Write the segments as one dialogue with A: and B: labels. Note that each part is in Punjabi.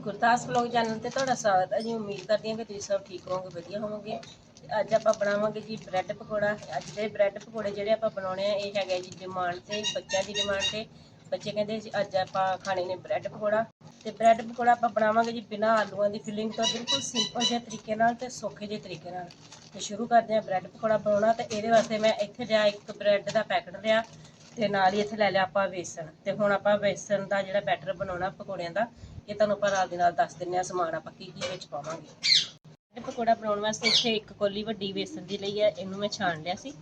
A: ਗੁਰਦਾਸ ਵਲੌਗ ਚੈਨਲ ਤੇ ਤੁਹਾਡਾ ਸਵਾਗਤ ਹੈ ਜੀ। ਉਮੀਦ ਕਰਦੀ ਹਾਂ ਕਿ ਤੁਸੀਂ ਸਭ ਠੀਕ ਹੋਵੋਗੇ, ਵਧੀਆ ਹੋਵੋਗੇ। ਤੇ ਅੱਜ ਆਪਾਂ ਬਣਾਵਾਂਗੇ ਜੀ ਬ੍ਰੈਡ ਪਕੌੜਾ। ਅੱਜ ਦੇ ਬ੍ਰੈਡ ਪਕੌੜੇ ਜਿਹੜੇ ਆਪਾਂ ਬਣਾਉਣੇ ਆ, ਇਹ ਹੈਗੇ ਜੀ ਡਿਮਾਂਡ ਤੇ, ਬੱਚਿਆਂ ਦੀ ਡਿਮਾਂਡ ਤੇ। ਬੱਚੇ ਕਹਿੰਦੇ ਜੀ ਅੱਜ ਆਪਾਂ ਖਾਣੇ ਨੇ ਬ੍ਰੈਡ ਪਕੌੜਾ। ਤੇ ਬ੍ਰੈਡ ਪਕੌੜਾ ਆਪਾਂ ਬਣਾਵਾਂਗੇ ਜੀ ਬਿਨਾਂ ਆਲੂਆਂ ਦੀ ਫਿਲਿੰਗ ਤੋਂ। ਬਿਲਕੁਲ ਸਿੰਪਲ ਜਿਹੇ ਤਰੀਕੇ ਨਾਲ ਤੇ ਸੌਖੇ ਜਿਹੇ ਤਰੀਕੇ ਨਾਲ। ਤੇ ਸ਼ੁਰੂ ਕਰਦੇ ਹਾਂ ਬ੍ਰੈਡ ਪਕੌੜਾ ਬਣਾਉਣਾ ਤੇ ਇਹਦੇ ਵਾਸਤੇ ਮੈਂ ਇੱਥੇ ਲਿਆ ਇੱਕ ਬ੍ਰੈਡ ਦਾ ਪੈਕਟ ਲਿਆ। ਤੇ ਨਾਲ ਹੀ ਇੱਥੇ ਲੈ ਲਿਆ ਆਪਾਂ ਵੇਸਣ ਤੇ ਹੁਣ ਆਪਾਂ ਵੇਸਣ ਦਾ ਜਿਹੜਾ ਬੈਟਰ ਬਣਾਉਣਾ ਪਕੌੜਿਆਂ ਦਾ ਇਹ ਤੁਹਾਨੂੰ ਆਪਾਂ ਨਾਲ ਦੀ ਨਾਲ ਦੱਸ ਦਿੰਨੇ ਆ ਸਮਾਨ ਆਪਾਂ ਕੀ ਕੀ ਵਿੱਚ ਪਾਵਾਂਗੇ। ਪਕੌੜਾ ਬਣਾਉਣ ਵਾਸਤੇ ਇੱਥੇ ਇੱਕ ਕੋਲੀ ਵੱਡੀ ਵੇਸਣ ਦੀ ਲਈ ਹੈ, ਇਹਨੂੰ ਮੈਂ ਛਾਣ ਲਿਆ ਸੀ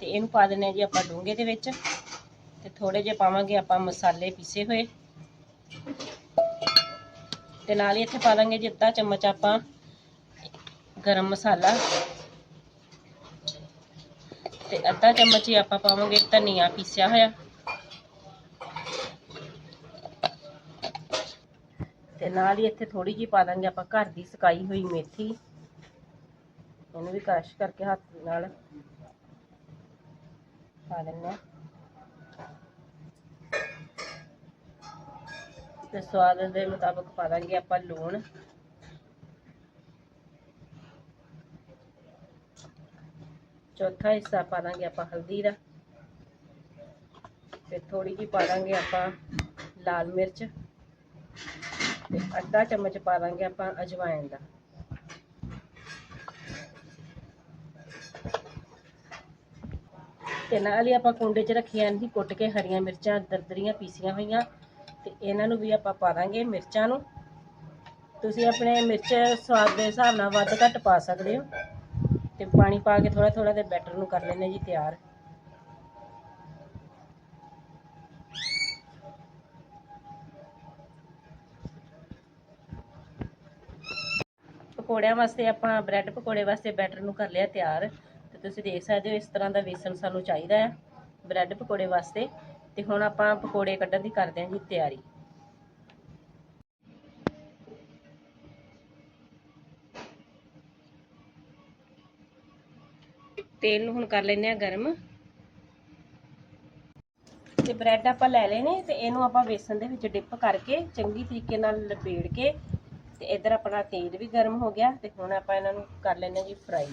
A: ਤੇ ਇਹਨੂੰ ਪਾ ਦਿੰਨੇ ਆ ਜੀ ਆਪਾਂ ਡੂੰਘੇ ਦੇ ਵਿੱਚ ਤੇ ਥੋੜੇ ਜਿਹੇ ਪਾਵਾਂਗੇ ਆਪਾਂ ਮਸਾਲੇ ਪੀਸੇ ਹੋਏ। ਤੇ ਨਾਲ ਹੀ ਇੱਥੇ ਪਾ ਦਾਂਗੇ ਜੀ ਅੱਧਾ ਚਮਚ ਆਪਾਂ ਗਰਮ ਮਸਾਲਾ। ਤੇ ਅੱਧਾ ਚਮਚ ਹੀ ਆਪਾਂ ਪਾਵਾਂਗੇ ਧਨੀਆ ਪੀਸਿਆ ਹੋਇਆ। ਤੇ ਨਾਲ ਹੀ ਇੱਥੇ ਥੋੜੀ ਜਿਹੀ ਪਾ ਦਾਂਗੇ ਆਪਾਂ ਘਰ ਦੀ ਸਕਾਈ ਹੋਈ ਮੇਥੀ। ਇਹਨੂੰ ਵੀ ਕ੍ਰਸ਼ ਕਰਕੇ ਹੱਥ ਨਾਲ ਪਾ ਦਿੰਦੇ ਹਾਂ। ਤੇ ਸਵਾਦ ਦੇ ਮੁਤਾਬਕ ਪਾ ਦਾਂਗੇ ਆਪਾਂ ਲੂਣ। ਚੌਥਾ ਹਿੱਸਾ ਪਾ ਦਾਂਗੇ ਆਪਾਂ ਹਲਦੀ ਦਾ। ਤੇ ਥੋੜੀ ਜਿਹੀ ਪਾ ਦਾਂਗੇ ਆਪਾਂ ਲਾਲ ਮਿਰਚ। ਤੇ ਅੱਧਾ ਚਮਚ ਪਾ ਦਾਂਗੇ ਆਪਾਂ ਅਜਵਾਇਣ ਦਾ। ਤੇ ਨਾਲ ਹੀ ਆਪਾਂ ਕੁੰਡੇ 'ਚ ਰੱਖੀਆਂ ਨੇ ਕੁੱਟ ਕੇ ਹਰੀਆਂ ਮਿਰਚਾਂ, ਦਰਦਰੀਆਂ ਪੀਸੀਆਂ ਹੋਈਆਂ। ਤੇ ਇਹਨਾਂ ਨੂੰ ਵੀ ਆਪਾਂ ਪਾ ਦਾਂਗੇ ਮਿਰਚਾਂ ਨੂੰ। ਤੁਸੀਂ ਆਪਣੇ ਮਿਰਚ ਸਵਾਦ ਦੇ ਹਿਸਾਬ ਨਾਲ ਵੱਧ ਘੱਟ ਪਾ ਸਕਦੇ ਹੋ। ਤੇ ਪਾਣੀ ਪਾ ਕੇ ਥੋੜਾ ਥੋੜਾ ਤੇ ਬੈਟਰ ਨੂੰ ਕਰ ਲੈਣੇ ਜੀ ਤਿਆਰ। ਪਕੌੜਿਆਂ ਵਾਸਤੇ, ਆਪਾਂ ਬ੍ਰੈਡ ਪਕੌੜੇ ਵਾਸਤੇ ਬੈਟਰ ਨੂੰ ਕਰ ਲਿਆ ਤਿਆਰ। ਤੇ ਤੁਸੀਂ ਦੇਖ ਸਕਦੇ ਹੋ ਇਸ ਤਰ੍ਹਾਂ ਦਾ ਵੇਸਣ ਸਾਨੂੰ ਚਾਹੀਦਾ ਹੈ ਬ੍ਰੈਡ ਪਕੌੜੇ ਵਾਸਤੇ। ਤੇ ਹੁਣ ਆਪਾਂ ਪਕੌੜੇ ਕੱਢਣ ਦੀ ਕਰਦੇ ਹਾਂ ਜੀ ਤਿਆਰੀ। ਤੇਲ ਨੂੰ ਹੁਣ ਕਰ ਲੈਂਦੇ ਆ ਗਰਮ। ਤੇ ਬ੍ਰੈਡ ਆਪਾਂ ਲੈ ਲਏ ਤੇ ਇਹਨੂੰ ਆਪਾਂ ਵੇਸਣ ਦੇ ਵਿੱਚ ਡਿਪ ਕਰਕੇ ਚੰਗੀ ਤਰੀਕੇ ਨਾਲ ਲਪੇੜ ਕੇ ਤੇ ਇਧਰ ਆਪਣਾ ਤੇਲ ਵੀ ਗਰਮ ਹੋ ਗਿਆ ਤੇ ਹੁਣ ਆਪਾਂ ਇਹਨਾਂ ਨੂੰ ਕਰ ਲੈਂਦੇ ਜੀ ਫਰਾਈ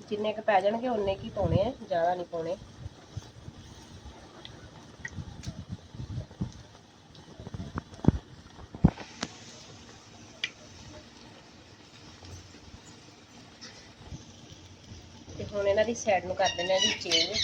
A: ਜਿੰਨੇ ਕ ਪੈ ਜਾਣਗੇ ਉਨੇ ਕੀ ਪਾਉਣੇ ਆ, ਜ਼ਿਆਦਾ ਨਹੀਂ ਪਾਉਣੇ। ਹੁਣ ਇਹਨਾਂ ਦੀ ਸਾਈਡ ਨੂੰ ਕਰ ਦਿੰਦੇ ਆ ਜੀ ਚੇਂਜ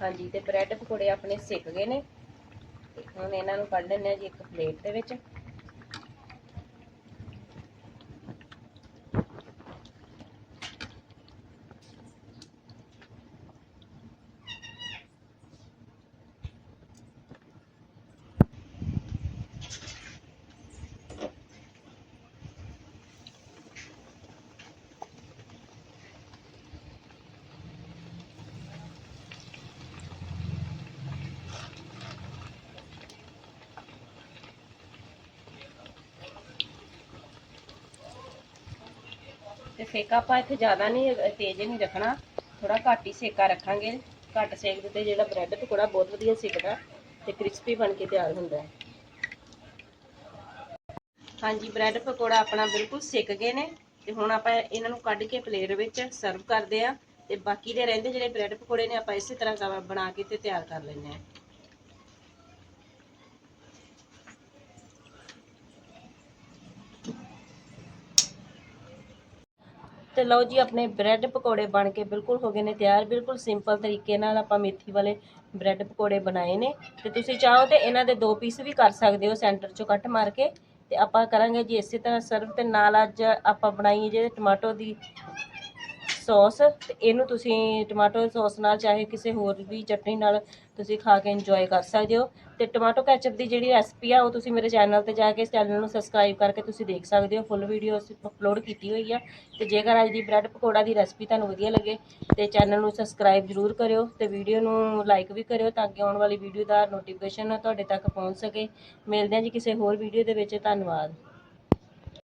A: ਹਾਂਜੀ, ਤੇ ਬ੍ਰੈਡ ਪਕੌੜੇ ਆਪਣੇ ਸਿੱਕ ਗਏ ਨੇ। ਹੁਣ ਇਹਨਾਂ ਨੂੰ ਕੱਢ ਲੈਂਦੇ ਆ ਜੀ ਇੱਕ ਪਲੇਟ ਦੇ ਵਿੱਚ। ਤੇ ਸੇਕਾ ਆਪਾਂ ਇੱਥੇ ਜ਼ਿਆਦਾ ਨਹੀਂ ਤੇਜ਼ ਨਹੀਂ ਰੱਖਣਾ। ਥੋੜਾ ਘੱਟ ਹੀ ਸੇਕਾ ਰੱਖਾਂਗੇ। ਘੱਟ ਸੇਕ ਦੇ ਜਿਹੜਾ ਬ੍ਰੈਡ ਪਕੌੜਾ ਬਹੁਤ ਵਧੀਆ ਸਿੱਕਦਾ ਤੇ ਕ੍ਰਿਸਪੀ ਬਣ ਕੇ ਤਿਆਰ ਹੁੰਦਾ ਹੈ। ਹਾਂਜੀ, ਬ੍ਰੈਡ ਪਕੌੜਾ ਆਪਣਾ ਬਿਲਕੁਲ ਸਿੱਕ ਗਏ ਨੇ ਤੇ ਹੁਣ ਆਪਾਂ ਇਹਨਾਂ ਨੂੰ ਕੱਢ ਕੇ ਪਲੇਟ ਵਿੱਚ ਸਰਵ ਕਰਦੇ ਆ ਤੇ ਬਾਕੀ ਦੇ ਰਹਿੰਦੇ ਜਿਹੜੇ ਬ੍ਰੈਡ ਪਕੌੜੇ ਨੇ ਆਪਾਂ ਇਸੇ ਤਰ੍ਹਾਂ ਬਣਾ ਕੇ ਤੇ ਤਿਆਰ ਕਰ ਲੈਂਦੇ ਆ ਤੇ ਲਓ ਜੀ, ਆਪਣੇ ਬ੍ਰੈਡ ਪਕੌੜੇ ਬਣ ਕੇ ਬਿਲਕੁਲ ਹੋ ਗਏ ਨੇ ਤਿਆਰ। ਬਿਲਕੁਲ ਸਿੰਪਲ ਤਰੀਕੇ ਨਾਲ ਆਪਾਂ ਮੇਥੀ ਵਾਲੇ ਬ੍ਰੈਡ ਪਕੌੜੇ ਬਣਾਏ ਨੇ। ਤੇ ਤੁਸੀਂ ਚਾਹੋ ਤੇ ਇਹਨਾਂ ਦੇ ਦੋ ਪੀਸ ਵੀ ਕਰ ਸਕਦੇ ਹੋ ਸੈਂਟਰ ਚੋਂ ਕੱਟ ਮਾਰ ਕੇ। ਤੇ ਆਪਾਂ ਕਰਾਂਗੇ ਜੀ ਇਸੇ ਤਰ੍ਹਾਂ ਸਰਵ ਤੇ ਨਾਲ ਅੱਜ ਆਪਾਂ ਬਣਾਈ ਜੇ ਟਮਾਟੋ ਦੀ ਸੌਸ ਤੇ ਇਹਨੂੰ ਤੁਸੀਂ ਟਮਾਟੋ ਸੌਸ ਨਾਲ ਚਾਹੇ ਕਿਸੇ ਹੋਰ ਵੀ ਚਟਨੀ ਨਾਲ ਤੁਸੀਂ ਖਾ ਕੇ ਇੰਜੋਏ ਕਰ ਸਕਦੇ ਹੋ। ਤੇ ਟਮਾਟੋ ਕੈਚਅਪ ਦੀ ਜਿਹੜੀ ਰੈਸਪੀ ਆ, ਉਹ ਤੁਸੀਂ ਮੇਰੇ ਚੈਨਲ ਤੇ ਜਾ ਕੇ ਇਸ ਚੈਨਲ ਨੂੰ ਸਬਸਕ੍ਰਾਈਬ ਕਰਕੇ ਤੁਸੀਂ ਦੇਖ ਸਕਦੇ ਹੋ। ਫੁੱਲ ਵੀਡੀਓ ਅਸੀਂ ਅਪਲੋਡ ਕੀਤੀ ਹੋਈ ਆ। ਤੇ ਜੇਕਰ ਅੱਜ ਦੀ ਬ੍ਰੈਡ ਪਕੌੜਾ ਦੀ ਰੈਸਪੀ ਤੁਹਾਨੂੰ ਵਧੀਆ ਲੱਗੇ, ਤੇ ਚੈਨਲ ਨੂੰ ਸਬਸਕ੍ਰਾਈਬ ਜ਼ਰੂਰ ਕਰਿਓ ਤੇ ਵੀਡੀਓ ਨੂੰ ਲਾਈਕ ਵੀ ਕਰਿਓ ਤਾਂ ਕਿ ਆਉਣ ਵਾਲੀ ਵੀਡੀਓ ਦਾ ਨੋਟੀਫਿਕੇਸ਼ਨ ਤੁਹਾਡੇ ਤੱਕ ਪਹੁੰਚ ਸਕੇ। ਮਿਲਦੇ ਹਾਂ ਜੀ ਕਿਸੇ ਹੋਰ ਵੀਡੀਓ ਦੇ ਵਿੱਚ। ਧੰਨਵਾਦ।